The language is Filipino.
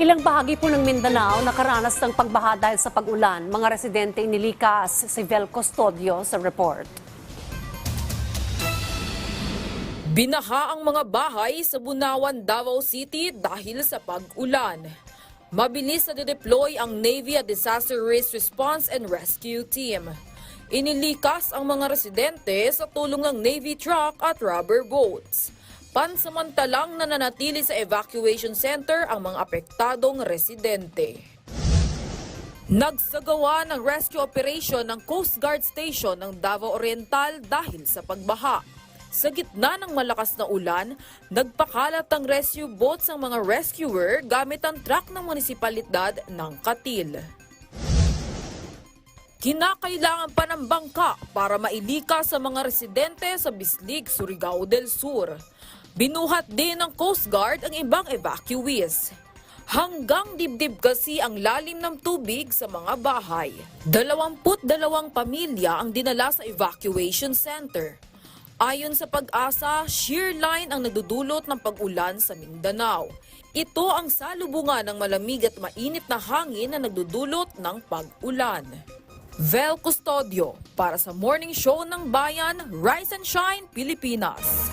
Ilang bahagi po ng Mindanao nakaranas ng pagbaha dahil sa pag-ulan. Mga residente inilikas si Vel Custodio sa report. Binaha ang mga bahay sa Bunawan, Davao City dahil sa pag-ulan. Mabilis na deploy ang Navy at Disaster Risk Response and Rescue Team. Inilikas ang mga residente sa tulong ng Navy truck at rubber boats. Pansamantalang nananatili sa evacuation center ang mga apektadong residente. Nagsagawa ng rescue operation ng Coast Guard Station ng Davao Oriental dahil sa pagbaha. Sa gitna ng malakas na ulan, nagpakalat ang rescue boats ang mga rescuer gamit ang truck ng munisipalidad ng Katil. Kinakailangan pa ng bangka para mailika sa mga residente sa Bislig, Surigao del Sur. Binuhat din ng Coast Guard ang ibang evacuees. Hanggang dibdib kasi ang lalim ng tubig sa mga bahay. 22 pamilya ang dinala sa evacuation center. Ayon sa pag-asa, shear line ang nagdudulot ng pag-ulan sa Mindanao. Ito ang salubungan ng malamig at mainit na hangin na nagdudulot ng pag-ulan. Vel Custodio para sa Morning Show ng Bayan, Rise and Shine, Pilipinas.